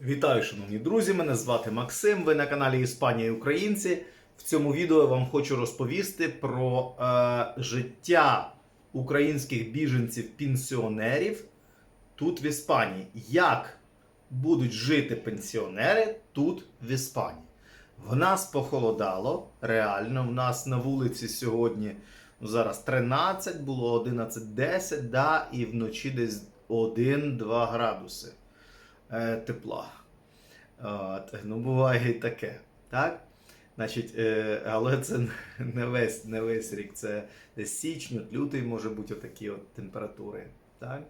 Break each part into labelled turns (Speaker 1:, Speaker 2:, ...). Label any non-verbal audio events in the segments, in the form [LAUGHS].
Speaker 1: Вітаю, шановні друзі! Мене звати Максим. Ви на каналі Іспанія і Українці. В цьому відео я вам хочу розповісти про е, життя українських біженців-пенсіонерів тут в Іспанії. Як будуть жити пенсіонери тут в Іспанії? В нас похолодало, реально. В нас на вулиці сьогодні ну, зараз 13, було 11-10, да, і вночі десь 1-2 градуси е, тепла. От, ну, буває і таке. Так? Значить, е, але це не весь, не весь рік, це десь січень, лютий може бути отакі от температури. Так?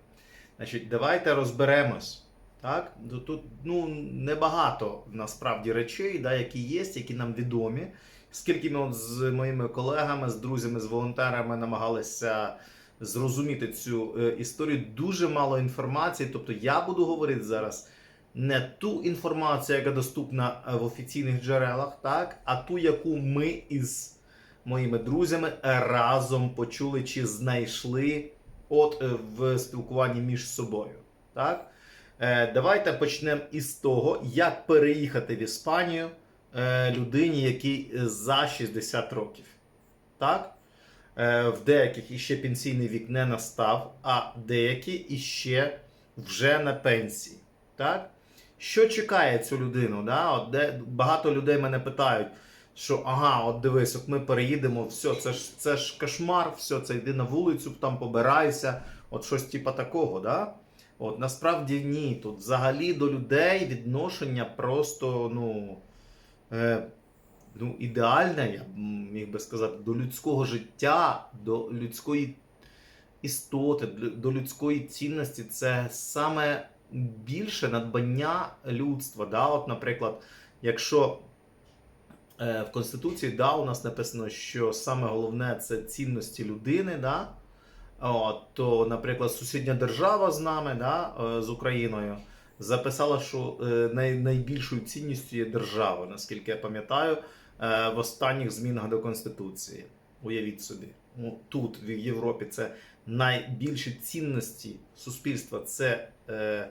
Speaker 1: Значить, давайте розберемось. Так? Ну, Тут ну, небагато насправді речей, да, які є, які нам відомі. Скільки ми от з моїми колегами, з друзями, з волонтерами намагалися зрозуміти цю е, історію, дуже мало інформації. Тобто я буду говорити зараз не ту інформацію, яка доступна е, в офіційних джерелах, так, а ту, яку ми із моїми друзями разом почули чи знайшли от е, в спілкуванні між собою. Так? Давайте почнемо із того, як переїхати в Іспанію людині, якій за 60 років. Так? Е, В деяких іще пенсійний вік не настав, а деякі іще вже на пенсії. Так? Що чекає цю людину? Да? От де, багато людей мене питають, що ага, от дивись, от ми переїдемо, все, це ж це ж кошмар, все, це йди на вулицю, там побирайся, от щось типа такого. Да? От насправді ні. Тут взагалі до людей відношення просто ну, е, ну, ідеальне, я міг би сказати, до людського життя, до людської істоти, до людської цінності. Це саме більше надбання людства. Да? От, наприклад, якщо е, в Конституції да, у нас написано, що саме головне це цінності людини. Да? От, то, наприклад, сусідня держава з нами, да, е, з Україною, записала, що е, най, найбільшою цінністю є держава, наскільки я пам'ятаю, е, в останніх змінах до Конституції. Уявіть собі. Ну, тут, в Європі, це найбільші цінності суспільства це е,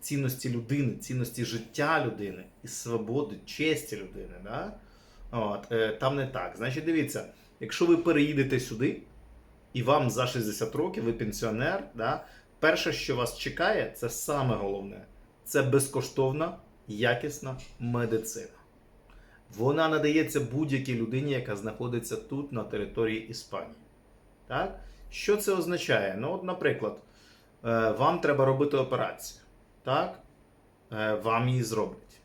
Speaker 1: цінності людини, цінності життя людини і свободи, честі людини. Да? От, е, там не так. Значить, дивіться, якщо ви переїдете сюди, і вам за 60 років, ви пенсіонер, да, перше, що вас чекає, це саме головне це безкоштовна, якісна медицина. Вона надається будь-якій людині, яка знаходиться тут, на території Іспанії. Так? Що це означає? Ну, от, наприклад, е, вам треба робити операцію. Так? Е, Вам її зроблять.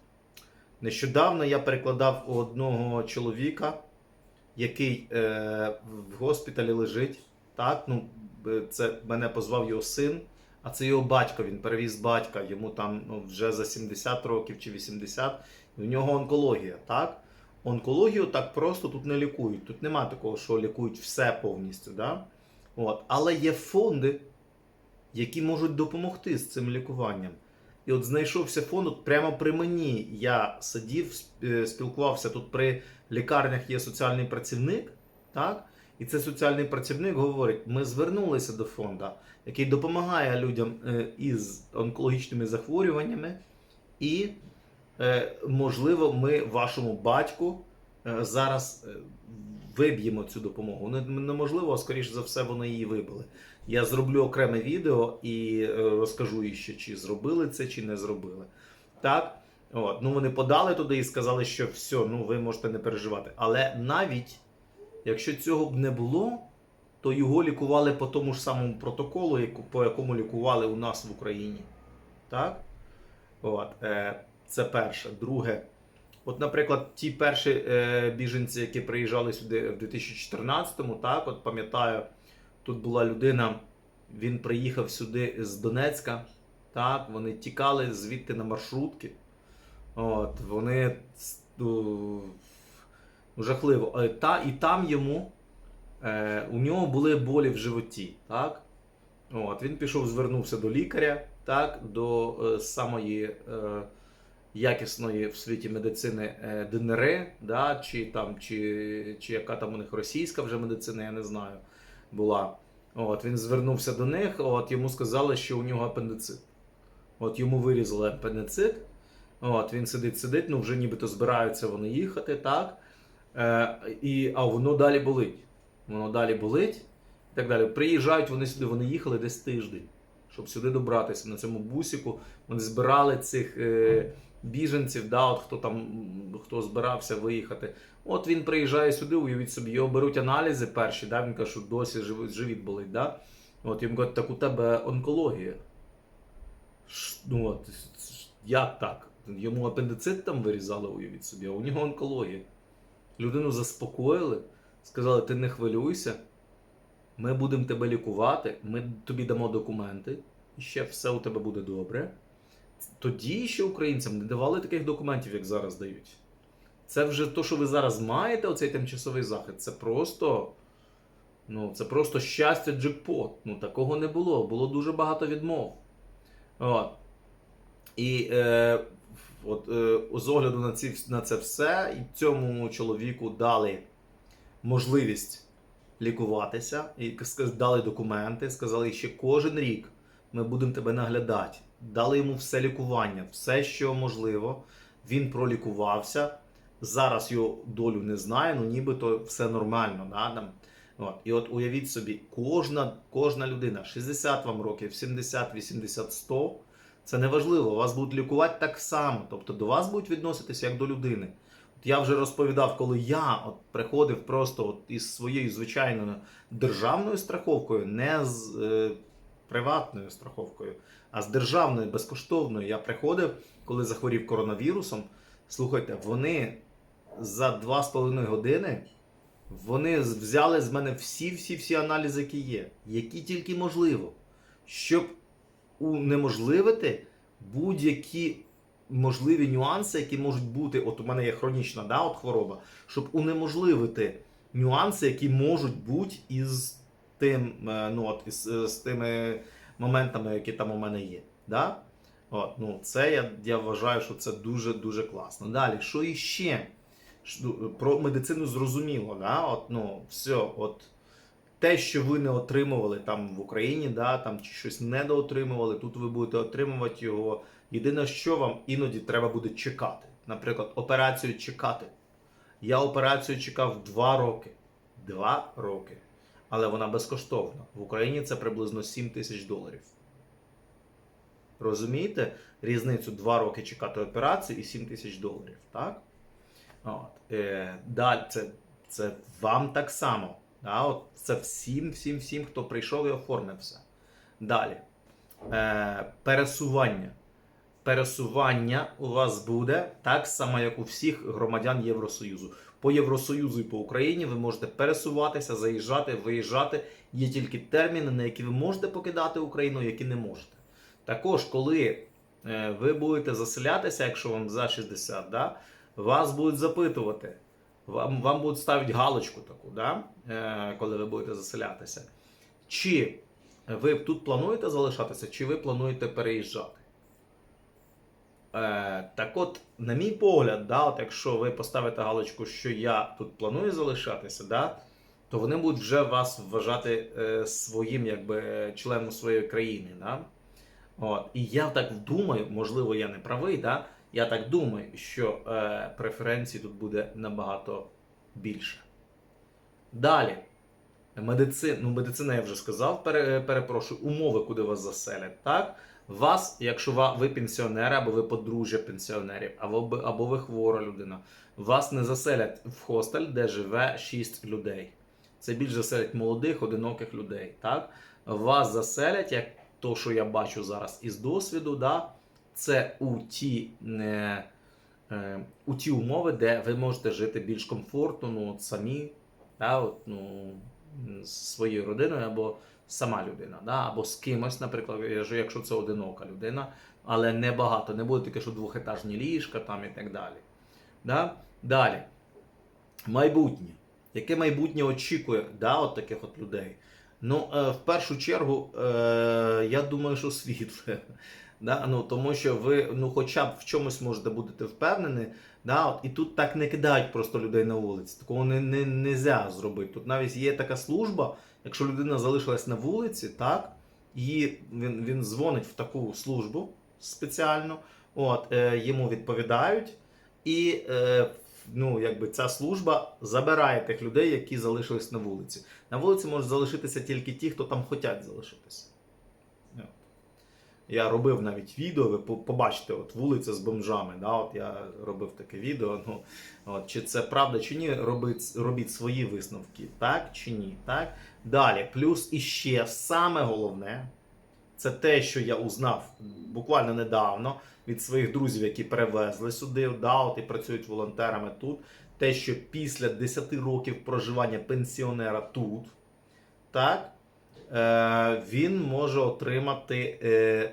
Speaker 1: Нещодавно я перекладав у одного чоловіка, який е, в госпіталі лежить. Так, ну, це мене позвав його син, а це його батько. Він перевіз батька, йому там ну, вже за 70 років чи 80, і в нього онкологія. так? Онкологію так просто тут не лікують. Тут нема такого, що лікують все повністю. Да? От. Але є фонди, які можуть допомогти з цим лікуванням. І от знайшовся фонд от прямо при мені. Я сидів, е, спілкувався тут при лікарнях є соціальний працівник. так? І цей соціальний працівник говорить: ми звернулися до фонду, який допомагає людям е, із онкологічними захворюваннями, і, е, можливо, ми вашому батьку е, зараз виб'ємо цю допомогу. Неможливо, а скоріш за все, вони її вибили. Я зроблю окреме відео і розкажу іще, чи зробили це, чи не зробили. Так? От. Ну, вони подали туди і сказали, що все, ну ви можете не переживати. Але навіть якщо цього б не було, то його лікували по тому ж самому протоколу, по якому лікували у нас в Україні. Так? От. Е, це перше. Друге. От, наприклад, ті перші е, біженці, які приїжджали сюди в 2014-му, так, от пам'ятаю, тут була людина, він приїхав сюди з Донецька, так, вони тікали звідти на маршрутки. От, вони ну, жахливо. Е, Та, і там йому е, у нього були болі в животі. Так? От, він пішов, звернувся до лікаря, так, до е, самої е, якісної в світі медицини е, ДНР, да, чи, там, чи, чи яка там у них російська вже медицина, я не знаю, була. От, він звернувся до них, от, йому сказали, що у нього апендицит. От йому вирізали апендицит, От, він сидить, сидить, ну вже нібито збираються вони їхати, так? Е, і, а воно далі болить. Воно далі болить і так далі. Приїжджають вони сюди, вони їхали десь тиждень, щоб сюди добратися на цьому бусіку. Вони збирали цих е, біженців, да, от хто там хто збирався виїхати. От він приїжджає сюди, уявіть собі, його беруть аналізи перші, да, він каже, що досі живіт, болить. Да? От йому кажуть, так у тебе онкологія. Ну, от, як так? Йому апендицит там вирізали, уявіть собі, а у нього онкологія. Людину заспокоїли, сказали, ти не хвилюйся, ми будемо тебе лікувати, ми тобі дамо документи, і ще все у тебе буде добре. Тоді ще українцям не давали таких документів, як зараз дають. Це вже то, що ви зараз маєте, оцей тимчасовий захід, це просто. Ну, це просто щастя джекпот. Ну, такого не було. Було дуже багато відмов. От. І е, от, е, з огляду на, ці, на це все, і цьому чоловіку дали можливість лікуватися, і дали документи, сказали, що кожен рік ми будемо тебе наглядати. Дали йому все лікування, все, що можливо. Він пролікувався. Зараз його долю не знаю, ну нібито все нормально. Да? Там. От. І от уявіть собі, кожна, кожна людина, 60 вам років, 70, 80, 100, це не важливо. Вас будуть лікувати так само. Тобто до вас будуть відноситися як до людини. От я вже розповідав, коли я от приходив просто от із своєю звичайною державною страховкою, не з е, приватною страховкою, а з державною безкоштовною. Я приходив, коли захворів коронавірусом. Слухайте, вони за 2,5 години вони взяли з мене всі-всі-всі аналізи, які є, які тільки можливо, щоб унеможливити будь-які можливі нюанси, які можуть бути. От у мене є хронічна да, от хвороба, щоб унеможливити нюанси, які можуть бути із тим, е, ну, от, із, е, з тими моментами, які там у мене є. Да? От, ну, це я, я вважаю, що це дуже-дуже класно. Далі, що іще? Ну, Про медицину зрозуміло, да? от, ну, все, от, те, що ви не отримували там в Україні, да, там, чи щось недоотримували, тут ви будете отримувати його. Єдине, що вам іноді треба буде чекати. Наприклад, операцію чекати. Я операцію чекав 2 роки. 2 роки. Але вона безкоштовна. В Україні це приблизно 7 тисяч доларів. Розумієте різницю 2 роки чекати операцію і 7 тисяч доларів, так? От. Е, далі, це, це вам так само. Да? От це всім, всім, всім, хто прийшов і оформив все. Далі. Е, пересування. Пересування у вас буде так само, як у всіх громадян Євросоюзу. По Євросоюзу і по Україні ви можете пересуватися, заїжджати, виїжджати. Є тільки терміни, на які ви можете покидати Україну, які не можете. Також, коли е, ви будете заселятися, якщо вам за 60, да, вас будуть запитувати, вам, вам будуть ставити галочку таку, да, е, коли ви будете заселятися. Чи ви тут плануєте залишатися, чи ви плануєте переїжджати? Е, так от, на мій погляд, да, от якщо ви поставите галочку, що я тут планую залишатися, да, то вони будуть вже вас вважати е, своїм якби, членом своєї країни. Да? От. І я так думаю, можливо, я не правий, да? Я так думаю, що е, преференцій тут буде набагато більше. Далі. Медицина, ну, медицина я вже сказав, пере, перепрошую, умови, куди вас заселять. Так? Вас, якщо ви пенсіонери, або ви подружжя пенсіонерів, або, або ви хвора людина, вас не заселять в хостель, де живе 6 людей. Це більш заселять молодих, одиноких людей. Так? Вас заселять, як то, що я бачу зараз із досвіду, да? Це у ті, е, у ті умови, де ви можете жити більш комфортно, ну, от самі, да? от, ну, своєю родиною або сама людина, да? або з кимось, наприклад, якщо це одинока людина, але не багато, не буде таке, що двохетажні ліжка там і так далі. Да? Далі. Майбутнє. Яке майбутнє очікує да, от таких от людей? Ну, е, в першу чергу, е, я думаю, що [LAUGHS] світле. Да? Ну, тому що ви ну, хоча б в чомусь можете бути впевнені, да? от, і тут так не кидають просто людей на вулиці. Такого не, не, нельзя зробити. Тут навіть є така служба, якщо людина залишилась на вулиці, так, і він, він дзвонить в таку службу спеціальну, От, е, йому відповідають, і е, ну, якби ця служба забирає тих людей, які залишились на вулиці. На вулиці можуть залишитися тільки ті, хто там хочуть залишитися. Я робив навіть відео, ви побачите, от вулиця з бомжами. Да, от я робив таке відео. Ну, от, чи це правда, чи ні, робіть, робіть свої висновки, так чи ні. Так? Далі, плюс іще саме головне, це те, що я узнав буквально недавно від своїх друзів, які перевезли сюди, да, от і працюють волонтерами тут. Те, що після 10 років проживання пенсіонера тут, так, е, він може отримати е,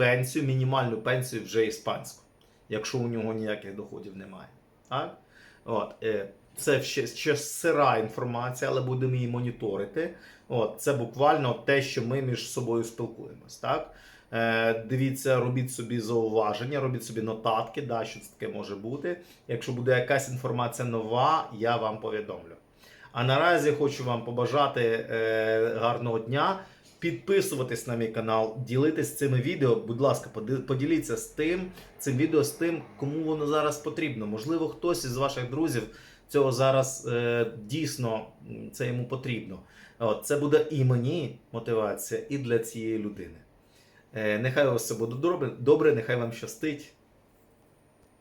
Speaker 1: пенсію, мінімальну пенсію вже іспанську, якщо у нього ніяких доходів немає. Так? От, е, це ще, ще сира інформація, але будемо її моніторити. От, це буквально те, що ми між собою спілкуємось. Так? Е, дивіться, робіть собі зауваження, робіть собі нотатки, да, що це таке може бути. Якщо буде якась інформація нова, я вам повідомлю. А наразі хочу вам побажати е, гарного дня. Підписуватись на мій канал, ділитись цими відео. Будь ласка, поділіться з тим, цим відео з тим, кому воно зараз потрібно. Можливо, хтось із ваших друзів цього зараз е, дійсно це йому потрібно. От, це буде і мені мотивація, і для цієї людини. Е, нехай у вас все буде добре, добре, нехай вам щастить.